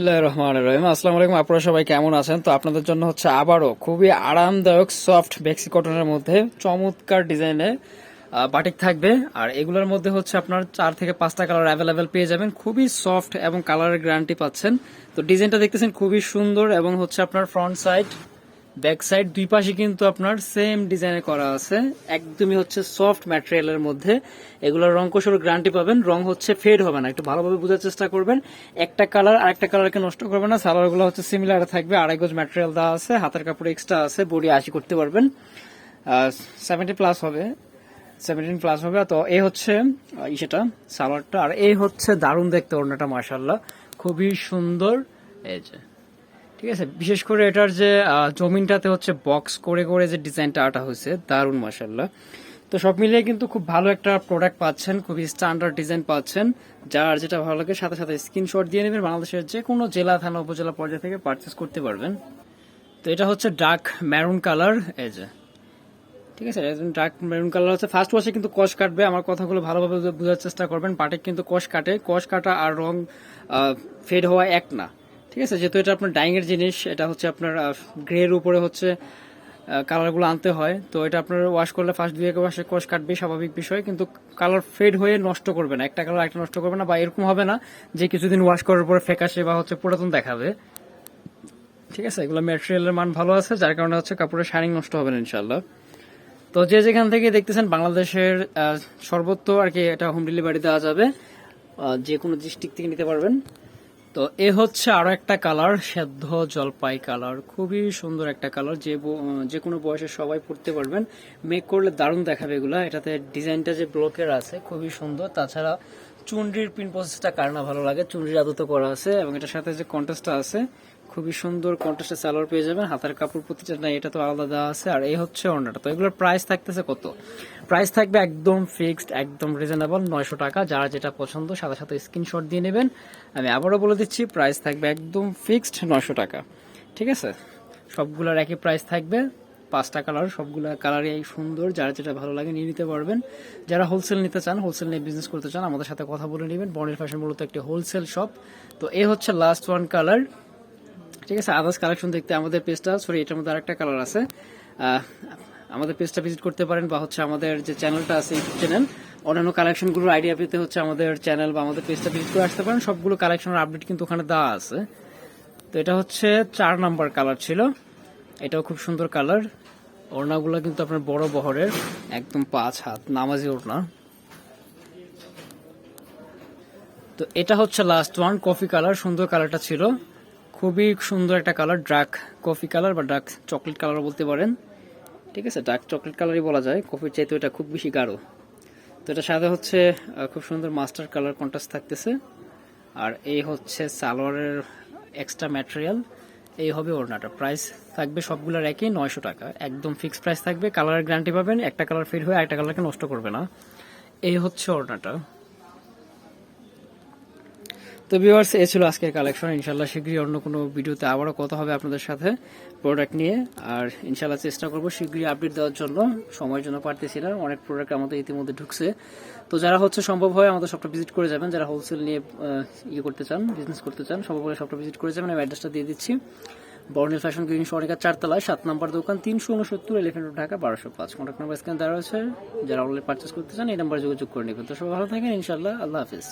রহমানির রহিম। আসসালামু আলাইকুম, আপনারা সবাই কেমন আছেন? তো আপনাদের জন্য হচ্ছে আবারও খুবই আরামদায়ক সফট বেক্সি কটনের মধ্যে চমৎকার ডিজাইনে বাটিক থাকবে। আর এগুলোর মধ্যে হচ্ছে আপনার চার থেকে পাঁচটা কালার অ্যাভেলেবেল পেয়ে যাবেন। খুবই সফট এবং কালারের গ্যারান্টি পাচ্ছেন। তো ডিজাইনটা দেখতেছেন খুবই সুন্দর এবং হচ্ছে আপনার ফ্রন্ট সাইড ব্যাক সাইড দুই পাশে কিন্তু আপনার সেম ডিজাইনে করা আছে। একদমই হচ্ছে সফট ম্যাটেরিয়ালের মধ্যে। এগুলোর রং কোষের গ্যারান্টি পাবেন। রং হচ্ছে ফেড হবে না। একটু ভালোভাবে বোঝার চেষ্টা করবেন। একটা কালার আরেকটা কালারকে নষ্ট করবে না। সালোয়ারগুলো হচ্ছে সিমিলার থাকবে। আড়াই গজ ম্যাটেরিয়াল দেওয়া আছে। হাতের কাপড় এক্সট্রা আছে। বডি আশি করতে পারবেন। সেভেন্টি প্লাস হবে। সেভেন্টিন প্লাস হবে। তো এই হচ্ছে ইসেটা, সালোয়ারটা। আর এই হচ্ছে দারুণ দেখতে ওড়নাটা মার্শাল্লাহ খুবই সুন্দর। এই যে। ঠিক আছে, বিশেষ করে এটার যে জমিনটাতে হচ্ছে বক্স করে করে যে ডিজাইনটা আটা হয়েছে, দারুণ মাসাল্লাহ তো সব মিলিয়ে কিন্তু খুব ভালো একটা প্রোডাক্ট পাচ্ছেন, খুবই স্ট্যান্ডার্ড ডিজাইন পাচ্ছেন। যার যেটা ভালো লাগে, সাথে সাথে স্ক্রিনশট দিয়ে নেবেন, বাংলাদেশের যে কোনো জেলা, থানা, উপজেলা পর্যায়ে থেকে পারচেস করতে পারবেন। তো এটা হচ্ছে ডার্ক ম্যারুন কালার এই যে। ঠিক আছে ডার্ক মেরুন কালার হচ্ছে ফার্স্ট ওয়াশে কিন্তু কষ কাটবে, আমার কথাগুলো ভালোভাবে বুঝা- বোঝার চেষ্টা করবেন পাটে কিন্তু কষ কাটে। কষ কাটা আর রং ফেড হওয়া এক না। ঠিক আছে, যেহেতু এটা আপনার ডাইং এর জিনিস, এটা হচ্ছে আপনার গ্রের উপরে হচ্ছে কালারগুলো আনতে হয়। তো এটা আপনার ওয়াশ করলে ফার্স্ট দুই এক ওয়াশে কষ কাটবে স্বাভাবিক বিষয়। কিন্তু কালার ফেড হয়ে নষ্ট করবে না। একটা কালার একটা নষ্ট করবে না বা এরকম হবে না যে কিছুদিন ওয়াশ করার পরে ফেকাসে বা হচ্ছে পুরাতন দেখাবে। ঠিক আছে, এগুলো ম্যাটেরিয়ালের মান ভালো আছে, যার কারণে হচ্ছে কাপড়ের শাইনিং নষ্ট হবে না ইনশাল্লাহ তো যে যেখান থেকে দেখতেছেন, বাংলাদেশের সর্বত্র আর কি এটা হোম ডেলিভারি দেওয়া যাবে। যে কোনো ডিস্ট্রিক্ট থেকে নিতে পারবেন। তো এ হচ্ছে আরও একটা কালার, সেদ্ধ জলপাই কালার। খুবই সুন্দর একটা কালার, যে যে কোনো বয়সে সবাই পড়তে পারবেন। মেক করলে দারুণ দেখাবে এগুলা। এটাতে ডিজাইনটা যে ব্লকের আছে, খুবই সুন্দর। তাছাড়া চুনরির পিন প্রসেসটা কার না ভালো লাগে? চুনরির আদত করা আছে এবং এটার সাথে যে কন্টেস্টটা আছে, খুবই সুন্দর কন্ট্রাস্টের সালোয়ার পেয়ে যাবেন। হাতের কাপড় প্রতিটা না এটা তো আলাদা দেওয়া আছে। আর এই হচ্ছে অন্যটা তো এগুলোর প্রাইস থাকতেছে কত? প্রাইস থাকবে একদম ফিক্সড একদম রিজনেবল নয়শো টাকা। যারা যেটা পছন্দ, সাথে সাথে স্ক্রিনশট দিয়ে নেবেন। আমি আবারও বলে দিচ্ছি প্রাইস থাকবে একদম ফিক্সড নয়শো টাকা। ঠিক আছে? সবগুলোর একই প্রাইস থাকবে। পাঁচটা কালার, সবগুলো কালারই সুন্দর। যারা যেটা ভালো লাগে নিয়ে নিতে পারবেন। যারা হোলসেল নিতে চান হোলসেল নিয়ে বিজনেস করতে চান, আমাদের সাথে কথা বলে নেবেন। বর্ণের ফ্যাশন মূলত একটি হোলসেল শপ তো এ হচ্ছে লাস্ট ওয়ান কালার ঠিক আছে আদার্স কালেকশন দেখতে আমাদের পেজটা সরি এটার মধ্যে আরেকটা কালার আছে। আমাদের পেজটা ভিজিট করতে পারেন বা হচ্ছে আমাদের যে চ্যানেলটা আছে ইউটিউব চ্যানেল অন্যান্য কালেকশনগুলোর আইডিয়া পেতে হচ্ছে আমাদের চ্যানেল বা আমাদের পেজটা ভিজিট করে আসতে পারেন। সবগুলো কালেকশনের আপডেট কিন্তু ওখানে দেওয়া আছে। তো এটা হচ্ছে চার নাম্বার কালার ছিল। এটাও খুব সুন্দর কালার। ওড়নাগুলো কিন্তু আপনার বড় বহরের, একদম পাঁচ হাত, নামাজি ওড়না। তো এটা হচ্ছে লাস্ট ওয়ান কফি কালার সুন্দর কালারটা ছিল। খুবই সুন্দর একটা কালার ডার্ক কফি কালার বা ডার্ক চকলেট কালার বলতে পারেন। ঠিক আছে ডার্ক চকলেট কালারই বলা যায় কফির চাইতে এটা খুব বেশি গাঢ়। তো এটা সাথে হচ্ছে খুব সুন্দর মাস্টার কালার কন্ট্রাস্ট থাকতেছে। আর এই হচ্ছে সালোয়ারের এক্সট্রা ম্যাটেরিয়াল এই হবে ওড়নাটা। প্রাইস থাকবে সবগুলোর একই, নয়শো টাকা। একদম ফিক্সড প্রাইস থাকবে। কালারের গ্যারান্টি পাবেন, একটা কালার ফিট হয়ে একটা কালারকে নষ্ট করবে না। এই হচ্ছে ওড়নাটা। তো ভিউয়ার্স এ ছিল আজকের কালেকশন ইনশাল্লাহ শীঘ্রই অন্য কোনো ভিডিওতে আবারও কথা হবে আপনাদের সাথে প্রোডাক্ট নিয়ে। আর ইনশাল্লাহ চেষ্টা করব শীঘ্রই আপডেট দেওয়ার জন্য। সময়ের জন্য পারতেছি না, অনেক প্রোডাক্ট আমাদের ইতিমধ্যে ঢুকছে। তো যারা হচ্ছে সম্ভব হয় আমাদের সবটা ভিজিট করে যাবেন। যারা হোলসেল নিয়ে ইয়ে করতে চান বিজনেস করতে চান, সম্ভব হলে সবটা ভিজিট করে যাবেন। আমি অ্যাড্রেসটা দিয়ে দিচ্ছি। বর্ণিল ফ্যাশন গ্রিন সরিকার চারতলায়, সাত নম্বর দোকান, তিনশো উনসত্তর এলিফেন্ট রোড ঢাকা, বারোশো পাঁচ। কন্ট্যাক্ট নাম্বার স্ক্যান দেওয়া রয়েছে। যারা অনলাইন পার্চেস করতে চান, এই নাম্বারে যোগাযোগ করে নেবেন। তো সবাই ভালো থাকেন ইনশাল্লাহ আল্লাহ হাফিজ।